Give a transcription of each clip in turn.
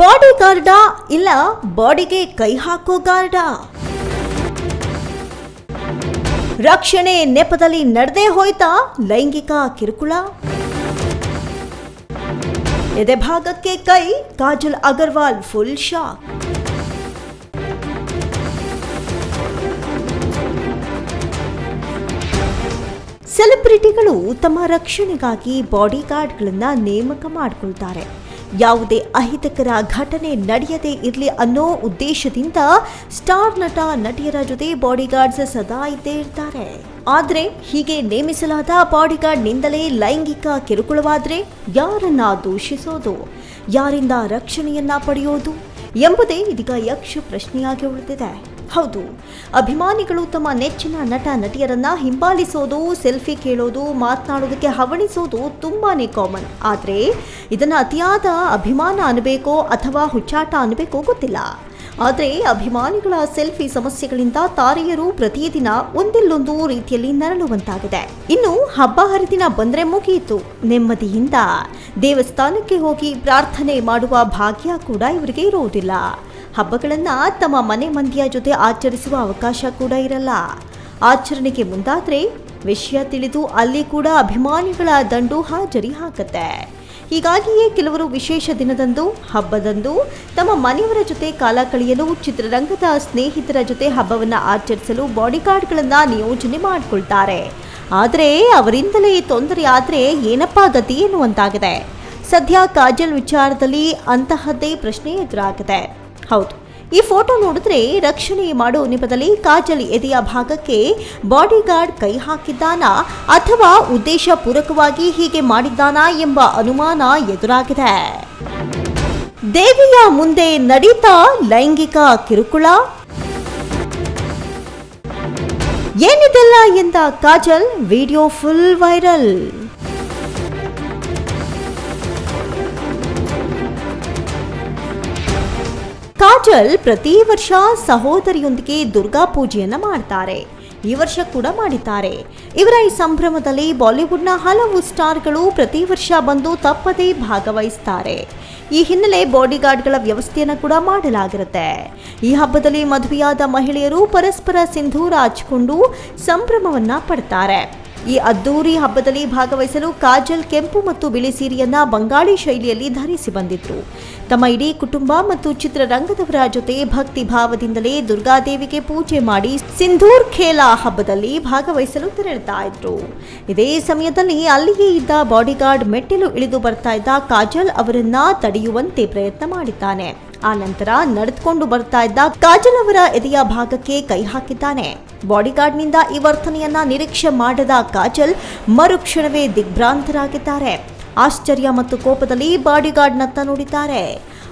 Body ಗಾರ್ಡಾ ಇಲ್ಲ ಬಾಡಿಗೆ ಕೈ ಹಾಕೋ ಗಾರ್ಡಾ? ರಕ್ಷಣೆ ನೆಪದಲ್ಲಿ ನಡೆದೇ ಹೋಯ್ತಾ ಲೈಂಗಿಕ ಕಿರುಕುಳ? ಎದೆ ಭಾಗಕ್ಕೆ ಕೈ, ಕಾಜಲ್ ಅಗರ್ವಾಲ್ ಫುಲ್ ಶಾಕ್ ಸೆಲೆಬ್ರಿಟಿಗಳು ತಮ್ಮ ರಕ್ಷಣೆಗಾಗಿ ಬಾಡಿ ಗಾರ್ಡ್ಗಳನ್ನ ನೇಮಕ ಮಾಡಿಕೊಳ್ತಾರೆ. ಯಾವುದೇ ಅಹಿತಕರ ಘಟನೆ ನಡೆಯದೇ ಇರಲಿ ಅನ್ನೋ ಉದ್ದೇಶದಿಂದ ಸ್ಟಾರ್ ನಟ, ನಟಿಯರ ಜೊತೆ ಬಾಡಿಗಾರ್ಡ್ಸ್ ಸದಾ ಇದ್ದೇ ಇರ್ತಾರೆ. ಆದ್ರೆ ಹೀಗೆ ನೇಮಿಸಲಾದ ಬಾಡಿಗಾರ್ಡ್ನಿಂದಲೇ ಲೈಂಗಿಕ ಕಿರುಕುಳವಾದ್ರೆ ಯಾರನ್ನ ದೂಷಿಸೋದು? ಯಾರಿಂದ ರಕ್ಷಣೆಯನ್ನ ಪಡೆಯೋದು? ಎಂಬುದೇ ಇದೀಗ ಯಕ್ಷ ಪ್ರಶ್ನೆಯಾಗಿ ಉಳಿದಿದೆ. ಹೌದು. ಅಭಿಮಾನಿಗಳು ತಮ್ಮ ನೆಚ್ಚಿನ ನಟ, ನಟಿಯರನ್ನ ಹಿಂಬಾಲಿಸೋದು, ಸೆಲ್ಫಿ ಕೇಳೋದು, ಮಾತನಾಡೋದಕ್ಕೆ ಹವಣಿಸೋದು ತುಂಬಾನೇ ಕಾಮನ್. ಆದರೆ ಇದನ್ನ ಅತಿಯಾದ ಅಭಿಮಾನ ಅನ್ಬೇಕೋ ಅಥವಾ ಹುಚ್ಚಾಟ ಅನ್ಬೇಕೋ ಗೊತ್ತಿಲ್ಲ. ಆದರೆ ಅಭಿಮಾನಿಗಳ ಸೆಲ್ಫಿ ಸಮಸ್ಯೆಗಳಿಂದ ತಾರೆಯರು ಪ್ರತಿದಿನ ಒಂದಿಲ್ಲೊಂದು ರೀತಿಯಲ್ಲಿ ನರಳುವಂತಾಗಿದೆ. ಇನ್ನು ಹಬ್ಬ ಹರಿದಿನ ಬಂದ್ರೆ ಮುಗಿಯಿತು. ನೆಮ್ಮದಿಯಿಂದ ದೇವಸ್ಥಾನಕ್ಕೆ ಹೋಗಿ ಪ್ರಾರ್ಥನೆ ಮಾಡುವ ಭಾಗ್ಯ ಕೂಡ ಇವರಿಗೆ ಇರುವುದಿಲ್ಲ. ಹಬ್ಬಗಳನ್ನ ತಮ್ಮ ಮನೆ ಮಂದಿಯ ಜೊತೆ ಆಚರಿಸುವ ಅವಕಾಶ ಕೂಡ ಇರಲ್ಲ. ಆಚರಣೆಗೆ ಮುಂದಾದ್ರೆ ವಿಷಯ ತಿಳಿದು ಅಲ್ಲಿ ಕೂಡ ಅಭಿಮಾನಿಗಳ ದಂಡು ಹಾಜರಿ ಹಾಕತ್ತೆ. ಹೀಗಾಗಿಯೇ ಕೆಲವರು ವಿಶೇಷ ದಿನದಂದು, ಹಬ್ಬದಂದು ತಮ್ಮ ಮನೆಯವರ ಜೊತೆ ಕಾಲ ಕಳೆಯಲು, ಚಿತ್ರರಂಗದ ಸ್ನೇಹಿತರ ಜೊತೆ ಹಬ್ಬವನ್ನು ಆಚರಿಸಲು ಬಾಡಿಗಾರ್ಡ್ಗಳನ್ನು ನಿಯೋಜನೆ ಮಾಡಿಕೊಳ್ತಾರೆ. ಆದರೆ ಅವರಿಂದಲೇ ತೊಂದರೆ ಆದರೆ ಏನಪ್ಪಾ ಗತಿ ಎನ್ನುವಂತಾಗಿದೆ. ಸದ್ಯ ಕಾಜಲ್ ವಿಚಾರದಲ್ಲಿ ಅಂತಹದ್ದೇ ಪ್ರಶ್ನೆ ಎದುರಾಗಿದೆ. ಹೌದು. ಈ ಫೋಟೋ ನೋಡಿದ್ರೆ ರಕ್ಷಣೆ ಮಾಡೋ ನೆಪದಲ್ಲಿ ಕಾಜಲ್ ಎದೆಯ ಭಾಗಕ್ಕೆ ಬಾಡಿಗಾರ್ಡ್ ಕೈ ಹಾಕಿದ್ದಾನಾ ಅಥವಾ ಉದ್ದೇಶ ಪೂರಕವಾಗಿ ಹೀಗೆ ಮಾಡಿದ್ದಾನಾ ಎಂಬ ಅನುಮಾನ ಎದುರಾಗಿದೆ. ದೇವಿಯ ಮುಂದೆ ನಡೀತಾ ಲೈಂಗಿಕ ಕಿರುಕುಳ. ಏನಿದೆಲ್ಲ ಎಂದ Kajal? Video full viral. Kajal ಪ್ರತಿ ವರ್ಷ ಸಹೋದರಿಯೊಂದಿಗೆ ದುರ್ಗಾ ಪೂಜೆಯನ್ನ ಮಾಡ್ತಾರೆ. ಈ ವರ್ಷ ಕೂಡ ಮಾಡಿದ್ದಾರೆ. ಇವರ ಈ ಸಂಭ್ರಮದಲ್ಲಿ ಬಾಲಿವುಡ್ನ ಹಲವು ಸ್ಟಾರ್ಗಳು ಪ್ರತಿ ವರ್ಷ ಬಂದು ತಪ್ಪದೇ ಭಾಗವಹಿಸ್ತಾರೆ. ಈ ಹಿನ್ನೆಲೆ ಬಾಡಿಗಾರ್ಡ್ಗಳ ವ್ಯವಸ್ಥೆಯನ್ನು ಕೂಡ ಮಾಡಲಾಗಿರುತ್ತೆ. ಈ ಹಬ್ಬದಲ್ಲಿ ಮದುವೆಯಾದ ಮಹಿಳೆಯರು ಪರಸ್ಪರ ಸಿಂಧೂರ ಹಚ್ಕೊಂಡು ಸಂಭ್ರಮವನ್ನ ಪಡ್ತಾರೆ. ಈ ಅದ್ದೂರಿ ಹಬ್ಬದಲ್ಲಿ ಭಾಗವಹಿಸಲು ಕಾಜಲ್ ಕೆಂಪು ಮತ್ತು ಬಿಳಿ ಸೀರೆಯನ್ನ ಬಂಗಾಳಿ ಶೈಲಿಯಲ್ಲಿ ಧರಿಸಿ ಬಂದಿದ್ರು. ತಮ್ಮ ಇಡೀ ಕುಟುಂಬ ಮತ್ತು ಚಿತ್ರರಂಗದವರ ಜೊತೆ ಭಕ್ತಿ ಭಾವದಿಂದಲೇ ದುರ್ಗಾದೇವಿಗೆ ಪೂಜೆ ಮಾಡಿ ಸಿಂಧೂರ್ ಖೇಲಾ ಹಬ್ಬದಲ್ಲಿ ಭಾಗವಹಿಸಲು ತೆರಳುತ್ತಾ ಇದ್ರು. ಇದೇ ಸಮಯದಲ್ಲಿ ಅಲ್ಲಿಯೇ ಇದ್ದ ಬಾಡಿಗಾರ್ಡ್ ಮೆಟ್ಟಿಲು ಇಳಿದು ಬರ್ತಾ ಇದ್ದ ಕಾಜಲ್ ಅವರನ್ನ ತಡೆಯುವಂತೆ ಪ್ರಯತ್ನ ಮಾಡಿದ್ದಾನೆ. ಆ ನಂತರ ನಡೆದುಕೊಂಡು ಬರ್ತಾ ಇದ್ದ ಕಾಜಲ್ ಅವರ ಎದೆಯ ಭಾಗಕ್ಕೆ ಕೈ ಹಾಕಿದ್ದಾನೆ. ಬಾಡಿಗಾರ್ಡ್ನಿಂದ ಈ ವರ್ತನೆಯನ್ನ ನಿರೀಕ್ಷೆ ಮಾಡದ ಕಾಜಲ್ ಮರುಕ್ಷಣವೇ ದಿಗ್ಭ್ರಾಂತರಾಗಿದ್ದಾರೆ. ಆಶ್ಚರ್ಯ ಮತ್ತು ಕೋಪದಲ್ಲಿ ಬಾಡಿಗಾರ್ಡ್ನತ್ತ ನೋಡಿದ್ದಾರೆ.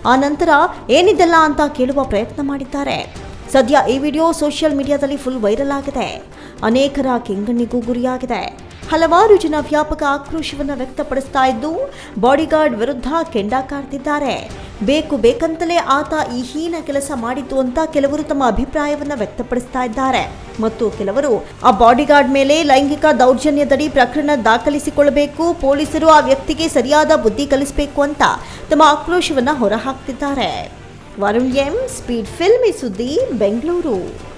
ಆ ನಂತರ ಏನಿದೆಲ್ಲ ಅಂತ ಕೇಳುವ ಪ್ರಯತ್ನ ಮಾಡಿದ್ದಾರೆ. ಸದ್ಯ ಈ ವಿಡಿಯೋ ಸೋಷಿಯಲ್ ಮೀಡಿಯಾದಲ್ಲಿ ಫುಲ್ ವೈರಲ್ ಆಗಿದೆ. ಅನೇಕರ ಕೆಂಗಣ್ಣಿಗೂ ಗುರಿಯಾಗಿದೆ. ಹಲವಾರು ಜನ ವ್ಯಾಪಕ ಆಕ್ರೋಶವನ್ನು ವ್ಯಕ್ತಪಡಿಸ್ತಾ ಇದ್ದು, ಬಾಡಿಗಾರ್ಡ್ ವಿರುದ್ಧ ಕೆಂಡ ಕಾರ್ತಿದ್ದಾರೆ ಬೇಕು ಬೇಕಂತಲೇ ಆತ ಈ ಹೀನ ಕೆಲಸ ಮಾಡಿತು ಅಂತ ಕೆಲವರು ತಮ್ಮ ಅಭಿಪ್ರಾಯವನ್ನು ವ್ಯಕ್ತಪಡಿಸ್ತಾ ಇದ್ದಾರೆ. ಮತ್ತು ಕೆಲವರು ಆ ಬಾಡಿಗಾರ್ಡ್ ಮೇಲೆ ಲೈಂಗಿಕ ದೌರ್ಜನ್ಯದಡಿ ಪ್ರಕರಣ ದಾಖಲಿಸಿಕೊಳ್ಳಬೇಕು, ಪೊಲೀಸರು ಆ ವ್ಯಕ್ತಿಗೆ ಸರಿಯಾದ ಬುದ್ಧಿ ಕಲಿಸಬೇಕು ಅಂತ ತಮ್ಮ ಆಕ್ರೋಶವನ್ನು ಹೊರಹಾಕ್ತಿದ್ದಾರೆ. ವರುಣ್ ಎಂ, ಸ್ಪೀಡ್ ಫಿಲ್ಮಿ ಸುದ್ದಿ, ಬೆಂಗಳೂರು.